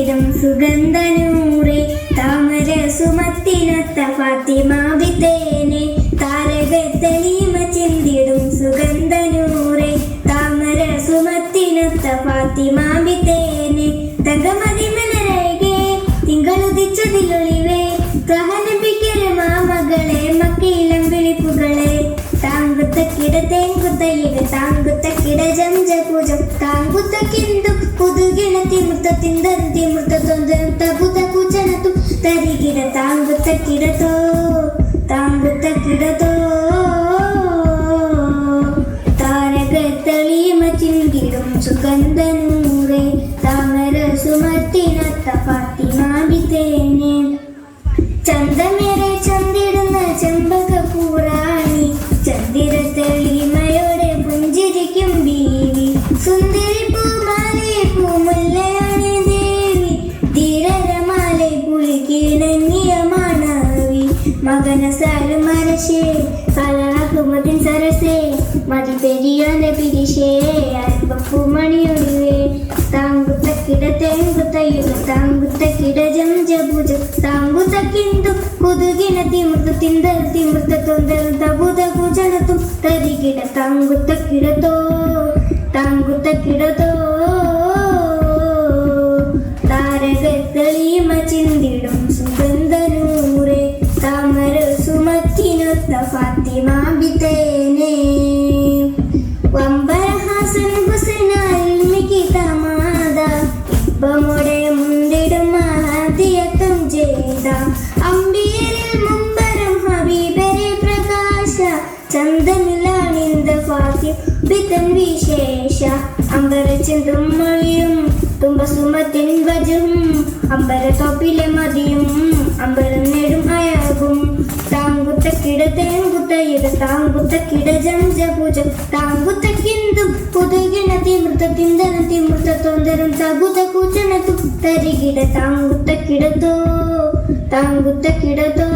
ചിന്തിടും സുഗന്ധനൂറെ താമര സുമത്തിനൊത്ത ഫാത്തിമാവിത്തേനെ താരകത്തലീമ ചിന്തിടും സുഗന്ധനൂറെ താമര സുമത്തിനൊത്ത ഫാത്തിമാവിത്തേനെ തകമതി മലരേകെ തിങ്കളുദിച്ചതിലൊളിവേ ത്വഹനബിക്കര മാമകളെ മക്കയിലം വിളിപ്പുകളെ താങ്കുത്ത കിട തേങ്കുത്ത ഇട താങ്കുത്ത കിട ജംജ പൂജം താങ്കുത്ത കിന്തു തബുത കുചനത്തു തരികിട താങ്കുത്ത കിടതോ താങ്കുത്ത കിടതോ താരകത്തളിമ ചിന്തിടും സുഗന്ധനൂറെ താമര സുമത്തിനത്ത ഫാത്തിമാബിത്തേനെ മകന സാലുമരശേ കലാകുമതിൻ സരസേ മതി പെരിയാന്റെ പിരിശേ അൽപ്പൂമണിയൊടുവേ താങ്കുത്ത കിട തേങ്കുത്ത യുഗ താങ്കുത്ത കിട ജംജ ഭുജ താങ്കുത്ത കിന്തു കുതുകിന തിമൃത തിന്തൽ തിമൃത തൊന്തൽ തബുത കുജനതു തരികിട താങ്കുത്ത കിടതോ താങ്കുത്ത കിടതോ താരകത്തളിമ ചെയ്ത. അമ്പിയരിൽ മുമ്പരം ഹബീബരെ പ്രകാശ ചന്ദനിലാണിന്ത ഫാത്തി ബിത്തൻ വിശേഷ. അമ്പര ചിന്തും മൊഴിയും തുമ്പ സുമത്തിൻ വജും അമ്പര തൊപ്പിലെ മതിയും അമ്പരം നേടും അയാകും താങ്കുത്ത കിട തേങ്കുത്ത ഇട താങ്കുത്ത കിട ജംജ പൂജ താങ്കുത്ത കിന്തു പുതുകിണ തിമൃത തിന്തന തിമൃത തൊന്തരം തകുത കൂച്ചണ തുത്തരികിട താങ്കുത്ത കിടതോ താങ്കുത്ത കിടതോ